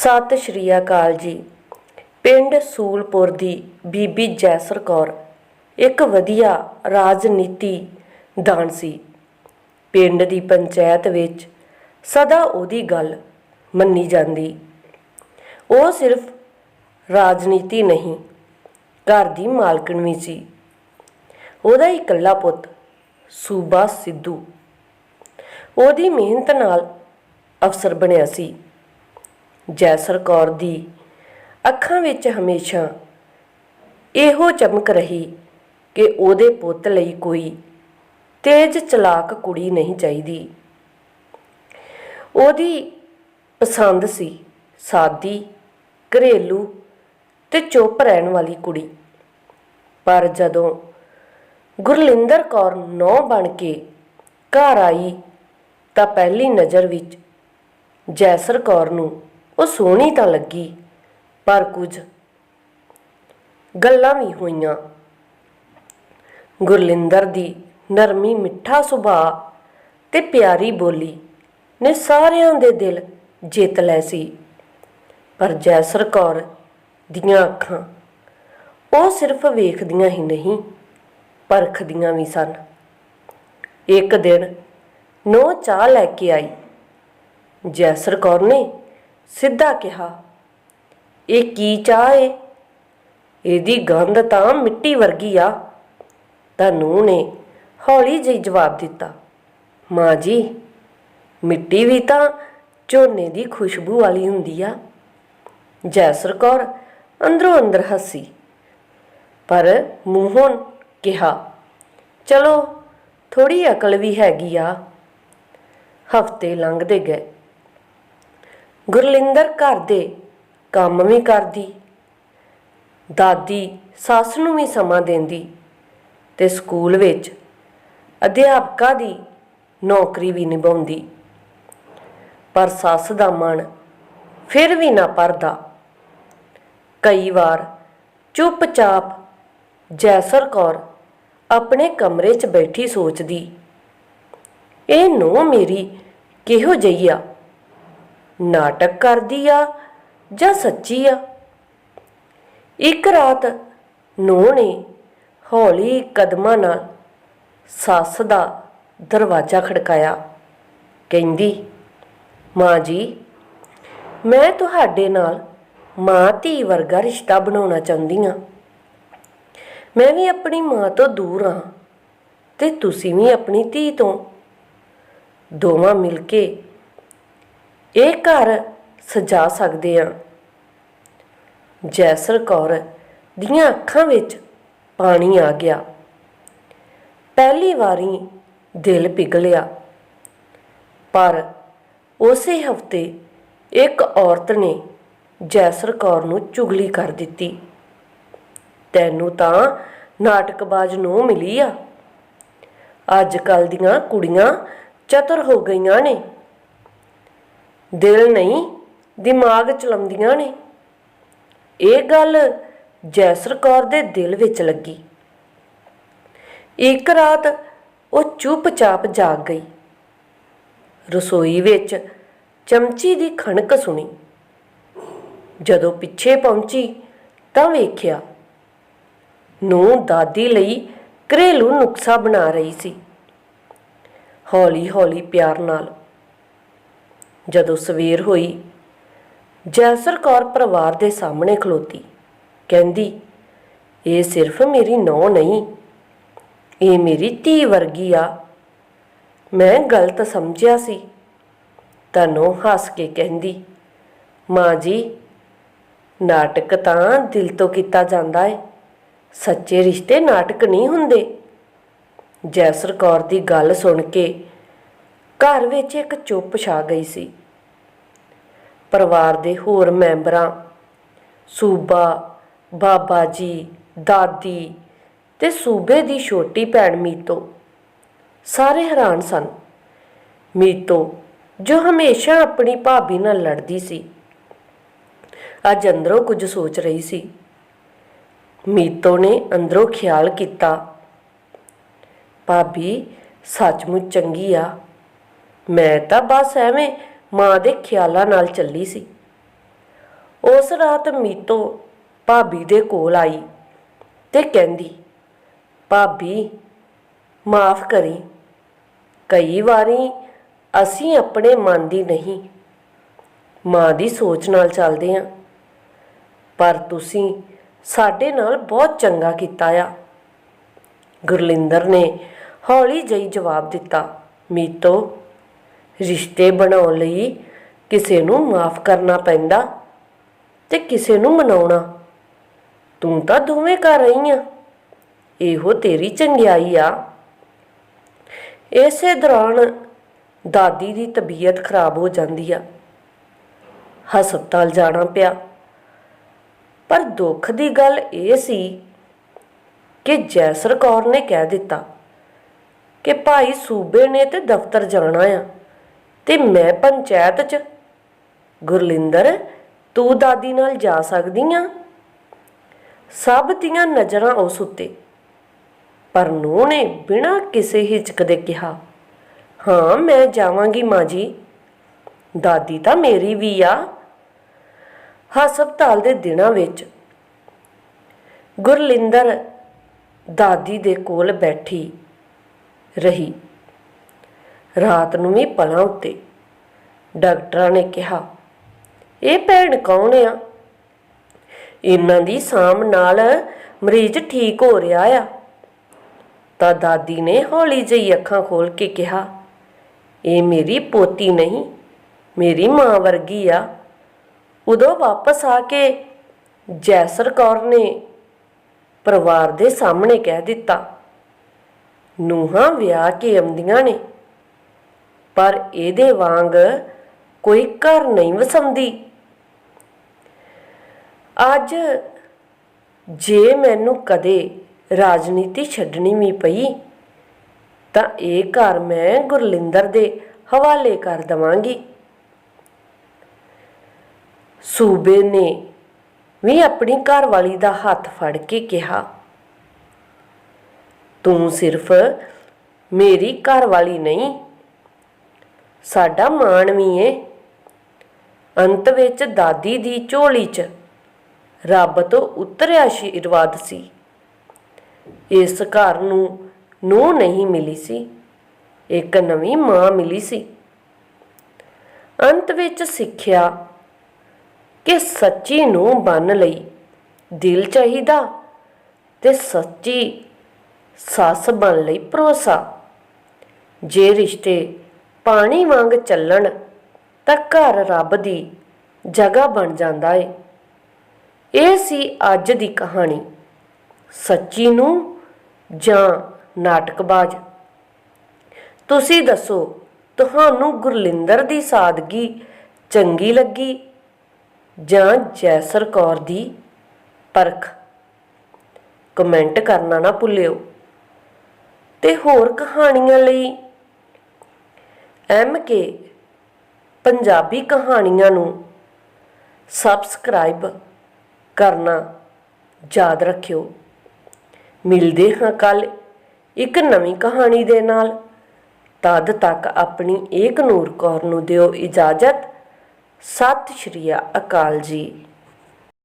ਸਤਿ ਸ਼੍ਰੀ ਅਕਾਲ ਜੀ। ਪਿੰਡ ਸੂਲਪੁਰ ਦੀ ਬੀਬੀ ਜੈਸਰ ਕੌਰ, ਇੱਕ ਵਧੀਆ ਰਾਜਨੀਤੀ ਦਾਨ ਸੀ। ਪਿੰਡ ਦੀ ਪੰਚਾਇਤ ਵਿੱਚ ਸਦਾ ਉਹਦੀ ਗੱਲ ਮੰਨੀ ਜਾਂਦੀ। ਉਹ ਸਿਰਫ ਰਾਜਨੀਤੀ ਨਹੀਂ, ਘਰ ਦੀ ਮਾਲਕਣ ਵੀ ਸੀ। ਉਹਦਾ ਇਕੱਲਾ ਪੁੱਤ ਸੂਬਾ ਸਿੱਧੂ ਉਹਦੀ ਮਿਹਨਤ ਨਾਲ ਅਫਸਰ ਬਣਿਆ ਸੀ। ਜੈਸਰ ਕੌਰ ਦੀ। ਅੱਖਾਂ ਵਿੱਚ ਹਮੇਸ਼ਾ ਇਹੋ ਚਮਕ ਰਹੀ ਕਿ ਉਹਦੇ ਪੁੱਤ ਲਈ ਕੋਈ ਤੇਜ਼ ਚਲਾਕ ਕੁੜੀ ਨਹੀਂ ਚਾਹੀਦੀ। ਉਹਦੀ ਪਸੰਦ ਸੀ ਸਾਦੀ, ਘਰੇਲੂ ਤੇ ਚੁੱਪ ਰਹਿਣ ਵਾਲੀ ਕੁੜੀ। ਪਰ ਜਦੋਂ ਗੁਰਲਿੰਦਰ ਕੌਰ ਨੌ ਬਣ ਕੇ ਘਰ ਆਈ ਤਾਂ ਪਹਿਲੀ ਨਜ਼ਰ ਵਿੱਚ ਜੈਸਰ ਕੌਰ ਨੂੰ ਉਹ ਸੋਹਣੀ ਤਾਂ ਲੱਗੀ, ਪਰ ਕੁਝ ਗੱਲਾਂ ਵੀ ਹੋਈਆਂ। ਗੁਰਲਿੰਦਰ ਦੀ ਨਰਮੀ ਮਿੱਠਾ ਸੁਭਾਅ ਤੇ ਪਿਆਰੀ ਬੋਲੀ ਨੇ ਸਾਰਿਆਂ ਦੇ ਦਿਲ ਜਿੱਤ ਲਏ ਸੀ। ਪਰ ਜੈਸਰ ਕੌਰ ਦੀਆਂ ਅੱਖਾਂ ਉਹ ਸਿਰਫ ਵੇਖਦੀਆਂ ਹੀ ਨਹੀਂ, ਪਰਖਦੀਆਂ ਵੀ ਸਨ। ਇੱਕ ਦਿਨ ਨੋ ਚਾਹ ਲੈ ਕੇ ਆਈ। ਜੈਸਰ ਕੌਰ ਨੇ ਸਿੱਧਾ ਕਿਹਾ, ਇਹ ਕੀ ਚਾਹ ਏ? ਇਹਦੀ ਗੰਧ ਤਾਂ ਮਿੱਟੀ ਵਰਗੀ ਆ। ਤਾਂ ਨੂੰਹ ਨੇ ਹੌਲੀ ਜਿਹੀ ਜਵਾਬ ਦਿੱਤਾ, ਮਾਂ ਜੀ, ਮਿੱਟੀ ਵੀ ਤਾਂ ਝੋਨੇ ਦੀ ਖੁਸ਼ਬੂ ਵਾਲੀ ਹੁੰਦੀ ਆ। ਜੈਸਰ ਕੌਰ ਅੰਦਰੋਂ ਅੰਦਰ ਹੱਸੀ, ਪਰ ਮੂੰਹੋਂ ਕਿਹਾ, ਚਲੋ ਥੋੜੀ ਅਕਲ ਵੀ ਹੈਗੀ ਆ। ਹਫ਼ਤੇ ਲੰਘਦੇ ਗਏ। ਗੁਰਲਿੰਦਰ ਘਰ ਦੇ ਕੰਮ ਵੀ ਕਰਦੀ, ਦਾਦੀ ਸੱਸ ਨੂੰ ਵੀ ਸਮਾਂ ਦਿੰਦੀ ਤੇ ਸਕੂਲ ਵਿੱਚ ਅਧਿਆਪਕਾ ਦੀ ਨੌਕਰੀ ਵੀ ਨਿਭਾਉਂਦੀ। ਪਰ ਸੱਸ ਦਾ ਮਨ ਫਿਰ ਵੀ ਨਾ ਪਰਦਾ ਕਈ ਵਾਰ ਚੁੱਪਚਾਪ ਜੈਸਰ ਕੌਰ ਆਪਣੇ ਕਮਰੇ 'ਚ ਬੈਠੀ ਸੋਚਦੀ, ਇਹ ਨੋ ਮੇਰੀ ਕਿਹੋ ਜਿਹੀ ਆ? ਨਾਟਕ ਕਰਦੀ ਆ ਜਾਂ ਸੱਚੀ ਆ? ਇੱਕ ਰਾਤ ਨੂੰਹ ਨੇ ਹੌਲੀ ਕਦਮਾਂ ਨਾਲ ਸੱਸ ਦਾ ਦਰਵਾਜ਼ਾ ਖੜਕਾਇਆ। ਕਹਿੰਦੀ, ਮਾਂ ਜੀ, ਮੈਂ ਤੁਹਾਡੇ ਨਾਲ ਮਾਂ ਧੀ ਵਰਗਾ ਰਿਸ਼ਤਾ ਬਣਾਉਣਾ ਚਾਹੁੰਦੀ ਹਾਂ ਮੈਂ ਵੀ ਆਪਣੀ ਮਾਂ ਤੋਂ ਦੂਰ ਹਾਂ ਤੇ ਤੁਸੀਂ ਵੀ ਆਪਣੀ ਧੀ ਤੋਂ ਦੋਵਾਂ ਮਿਲ ਕੇ ਇਹ ਘਰ ਸਜਾ ਸਕਦੇ ਹਾਂ। ਜੈਸਰ ਕੌਰ ਦੀਆਂ ਅੱਖਾਂ ਵਿੱਚ ਪਾਣੀ ਆ ਗਿਆ। ਪਹਿਲੀ ਵਾਰੀ ਦਿਲ ਪਿਘਲਿਆ। ਪਰ ਉਸੇ ਹਫ਼ਤੇ ਇੱਕ ਔਰਤ ਨੇ ਜੈਸਰ ਕੌਰ ਨੂੰ ਚੁਗਲੀ ਕਰ ਦਿੱਤੀ। ਤੈਨੂੰ ਤਾਂ ਨਾਟਕਬਾਜ਼ ਨੂੰ ਮਿਲੀ ਆ। ਅੱਜ ਕੱਲ ਦੀਆਂ ਕੁੜੀਆਂ ਚਤੁਰ ਹੋ ਗਈਆਂ ਨੇ। ਦਿਲ ਨਹੀਂ, ਦਿਮਾਗ ਚਲਾਉਂਦੀਆਂ ਨੇ। ਇਹ ਗੱਲ ਜੈਸਰ ਕੌਰ ਦੇ ਦਿਲ ਵਿੱਚ ਲੱਗੀ। ਇੱਕ ਰਾਤ ਉਹ ਚੁੱਪਚਾਪ ਜਾਗ ਗਈ। ਰਸੋਈ ਵਿੱਚ ਚਮਚੀ ਦੀ ਖਣਕ ਸੁਣੀ। ਜਦੋਂ ਪਿੱਛੇ ਪਹੁੰਚੀ ਤਾਂ ਵੇਖਿਆ ਨੂੰ ਦਾਦੀ ਲਈ ਘਰੇਲੂ ਨੁਕਸਾ ਬਣਾ ਰਹੀ ਸੀ। ਹੌਲੀ ਹੌਲੀ ਪਿਆਰ ਨਾਲ ਜਦੋਂ ਸਵੇਰ ਹੋਈ, ਜੈਸਰ ਕੌਰ ਪਰਿਵਾਰ ਦੇ ਸਾਹਮਣੇ ਖਲੋਤੀ। ਕਹਿੰਦੀ, ਇਹ ਸਿਰਫ ਮੇਰੀ ਨੌ ਨਹੀਂ, ਇਹ ਮੇਰੀ ਧੀ ਵਰਗੀ ਆ। ਮੈਂ ਗਲਤ ਸਮਝਿਆ ਸੀ। ਤਨੋ ਹੱਸ ਕੇ ਕਹਿੰਦੀ, ਮਾਂ ਜੀ, ਨਾਟਕ ਤਾਂ ਦਿਲ ਤੋਂ ਕੀਤਾ ਜਾਂਦਾ ਏ। ਸੱਚੇ ਰਿਸ਼ਤੇ ਨਾਟਕ ਨਹੀਂ ਹੁੰਦੇ। ਜੈਸਰ ਕੌਰ ਦੀ ਗੱਲ ਸੁਣ ਕੇ ਘਰ ਵਿੱਚ ਇੱਕ ਚੁੱਪ ਛਾ ਗਈ ਸੀ। ਪਰਿਵਾਰ ਦੇ ਹੋਰ ਮੈਂਬਰਾਂ, ਸੂਬਾ, ਬਾਬਾ ਜੀ, ਦਾਦੀ ਤੇ ਸੂਬੇ ਦੀ ਛੋਟੀ ਭੈਣ ਮੀਤੋ ਸਾਰੇ ਹੈਰਾਨ ਸਨ। ਮੀਤੋ ਜੋ ਹਮੇਸ਼ਾ ਆਪਣੀ ਭਾਬੀ ਨਾਲ ਲੜਦੀ ਸੀ, ਅੱਜ ਅੰਦਰੋਂ ਕੁਝ ਸੋਚ ਰਹੀ ਸੀ। ਮੀਤੋ ਨੇ ਅੰਦਰੋਂ ਖਿਆਲ ਕੀਤਾ, ਭਾਬੀ, ਸੱਚਮੁੱਚ ਚੰਗੀ ਆ। ਮੈਂ ਤਾਂ ਬਸ ਐਵੇਂ ਮਾਂ ਦੇ ਖਿਆਲਾਂ ਨਾਲ ਚੱਲੀ ਸੀ। ਉਸ ਰਾਤ ਮੀਤੋ ਭਾਬੀ ਦੇ ਕੋਲ ਆਈ ਤੇ ਕਹਿੰਦੀ, ਭਾਬੀ, ਮਾਫ ਕਰੀ। ਕਈ ਵਾਰੀ ਅਸੀਂ ਆਪਣੇ ਮਨ ਦੀ ਨਹੀਂ, ਮਾਂ ਦੀ ਸੋਚ ਨਾਲ ਚੱਲਦੇ ਹਾਂ ਪਰ ਤੁਸੀਂ ਸਾਡੇ ਨਾਲ ਬਹੁਤ ਚੰਗਾ ਕੀਤਾ ਆ। ਗੁਰਲਿੰਦਰ ਨੇ ਹੌਲੀ ਜਿਹੀ ਜਵਾਬ ਦਿੱਤਾ, ਮੀਤੋ ਰਿਸ਼ਤੇ ਬਣਾਉਣ ਲਈ ਕਿਸੇ ਨੂੰ ਮਾਫ ਕਰਨਾ ਪੈਂਦਾ ਤੇ ਕਿਸੇ ਨੂੰ ਮਨਾਉਣਾ। ਤੂੰ ਤਾਂ ਦੋਵੇਂ ਕਰ ਰਹੀ ਆ। ਇਹੋ ਤੇਰੀ ਚੰਗਿਆਈ ਆ। ਇਸੇ ਦੌਰਾਨ ਦਾਦੀ ਦੀ ਤਬੀਅਤ ਖਰਾਬ ਹੋ ਜਾਂਦੀ ਆ। ਹਸਪਤਾਲ ਜਾਣਾ ਪਿਆ। ਪਰ ਦੁੱਖ ਦੀ ਗੱਲ ਇਹ ਸੀ ਕਿ ਜੈਸਰ ਕੌਰ ਨੇ ਕਹਿ ਦਿੱਤਾ ਕਿ ਭਾਈ ਸੂਬੇ ਨੇ ਤੇ ਦਫ਼ਤਰ ਜਾਣਾ ਆ। ਤੇ ਮੈਂ ਪੰਚਾਇਤ 'ਚ। ਗੁਰਲਿੰਦਰ, ਤੂੰ ਦਾਦੀ ਨਾਲ ਜਾ ਸਕਦੀ ਆ? ਸਭ ਦੀਆਂ ਨਜ਼ਰਾਂ ਉਸ ਉੱਤੇ। ਪਰ ਨੂੰਹ ਨੇ ਬਿਨਾਂ ਕਿਸੇ ਹਿਚਕ ਦੇ ਕਿਹਾ, ਹਾਂ, ਮੈਂ ਜਾਵਾਂਗੀ ਮਾਂ ਜੀ ਦਾਦੀ ਤਾਂ ਮੇਰੀ ਵੀ ਆ। ਹਸਪਤਾਲ ਦੇ ਦਿਨਾਂ ਵਿੱਚ ਗੁਰਲਿੰਦਰ ਦਾਦੀ ਦੇ ਕੋਲ ਬੈਠੀ ਰਹੀ। ਰਾਤ ਨੂੰ ਵੀ ਪਲਾਂ ਉੱਤੇ। ਡਾਕਟਰਾਂ ਨੇ ਕਿਹਾ, ਇਹ ਭੈਣ ਕੌਣ ਆ? ਇਹਨਾਂ ਦੀ ਸਾਮ ਨਾਲ ਮਰੀਜ਼ ਠੀਕ ਹੋ ਰਿਹਾ ਆ। ਤਾਂ ਦਾਦੀ ਨੇ ਹੌਲੀ ਜਿਹੀ ਅੱਖਾਂ ਖੋਲ ਕੇ ਕਿਹਾ, ਇਹ ਮੇਰੀ ਪੋਤੀ ਨਹੀਂ, ਮੇਰੀ ਮਾਂ ਵਰਗੀ ਆ। ਉਦੋਂ ਵਾਪਸ ਆ ਕੇ ਜੈਸਰ ਕੌਰ ਨੇ ਪਰਿਵਾਰ ਦੇ ਸਾਹਮਣੇ ਕਹਿ ਦਿੱਤਾ, ਨੂਹਾਂ ਵਿਆਹ ਕੇ ਆਉਂਦੀਆਂ ਨੇ। ਪਰ ਇਹਦੇ ਵਾਂਗ ਕੋਈ ਘਰ ਨਹੀਂ ਵਸਾਉਂਦੀ ਅੱਜ ਜੇ ਮੈਨੂੰ ਕਦੇ ਰਾਜਨੀਤੀ ਛੱਡਣੀ ਵੀ ਪਈ, ਤਾਂ ਇਹ ਘਰ ਮੈਂ ਗੁਰਲਿੰਦਰ ਦੇ ਹਵਾਲੇ ਕਰ ਦਵਾਂਗੀ। ਸੂਬੇ ਨੇ ਵੀ ਆਪਣੀ ਘਰਵਾਲੀ ਦਾ ਹੱਥ ਫੜ ਕੇ ਕਿਹਾ, ਤੂੰ ਸਿਰਫ ਮੇਰੀ ਘਰਵਾਲੀ ਨਹੀਂ ਸਾਡਾ ਮਾਣ ਵੀ ਏ। ਅੰਤ ਵਿੱਚ ਦਾਦੀ ਦੀ ਝੋਲੀ 'ਚ ਰੱਬ ਤੋਂ ਉਤਰਿਆ ਆਸ਼ੀਰਵਾਦ ਸੀ। ਇਸ ਘਰ ਨੂੰ ਨੂੰ ਨਹੀਂ ਮਿਲੀ ਸੀ, ਇੱਕ ਨਵੀਂ ਮਾਂ ਮਿਲੀ ਸੀ। ਅੰਤ ਵਿੱਚ ਸਿੱਖਿਆ ਕਿ ਸੱਚੀ ਨੂੰ ਬੰਨ ਲਈ ਦਿਲ ਚਾਹੀਦਾ ਤੇ ਸੱਚੀ ਸੱਸ ਬਣ ਲਈ ਭਰੋਸਾ। ਜੇ ਰਿਸ਼ਤੇ ਪਾਣੀ ਵਾਂਗ ਚੱਲਣ ਤਾਂ ਘਰ ਰੱਬ ਦੀ ਜਗ੍ਹਾ ਬਣ ਜਾਂਦਾ ਏ। ਇਹ ਸੀ ਅੱਜ ਦੀ ਕਹਾਣੀ। ਸੱਚੀ ਨੂੰ ਜਾਂ ਨਾਟਕਬਾਜ਼? ਤੁਸੀਂ ਦੱਸੋ, ਤੁਹਾਨੂੰ ਗੁਰਲਿੰਦਰ ਦੀ ਸਾਦਗੀ ਚੰਗੀ ਲੱਗੀ ਜਾਂ ਜੈਸਰ ਕੌਰ ਦੀ ਪਰਖ? ਕਮੈਂਟ ਕਰਨਾ ਨਾ ਭੁੱਲਿਓ। ਤੇ ਹੋਰ ਕਹਾਣੀਆਂ ਲਈ ਐਮ ਕੇ ਪੰਜਾਬੀ ਕਹਾਣੀਆਂ ਨੂੰ ਸਬਸਕ੍ਰਾਈਬ ਕਰਨਾ ਯਾਦ ਰੱਖਿਓ। ਮਿਲਦੇ ਹਾਂ ਕੱਲ ਇੱਕ ਨਵੀਂ ਕਹਾਣੀ ਦੇ ਨਾਲ। ਤਦ ਤੱਕ ਆਪਣੀ ਏਕ ਨੂਰ ਕੌਰ ਨੂੰ ਦਿਓ ਇਜਾਜ਼ਤ। ਸਤਿ ਸ਼੍ਰੀ ਅਕਾਲ ਜੀ।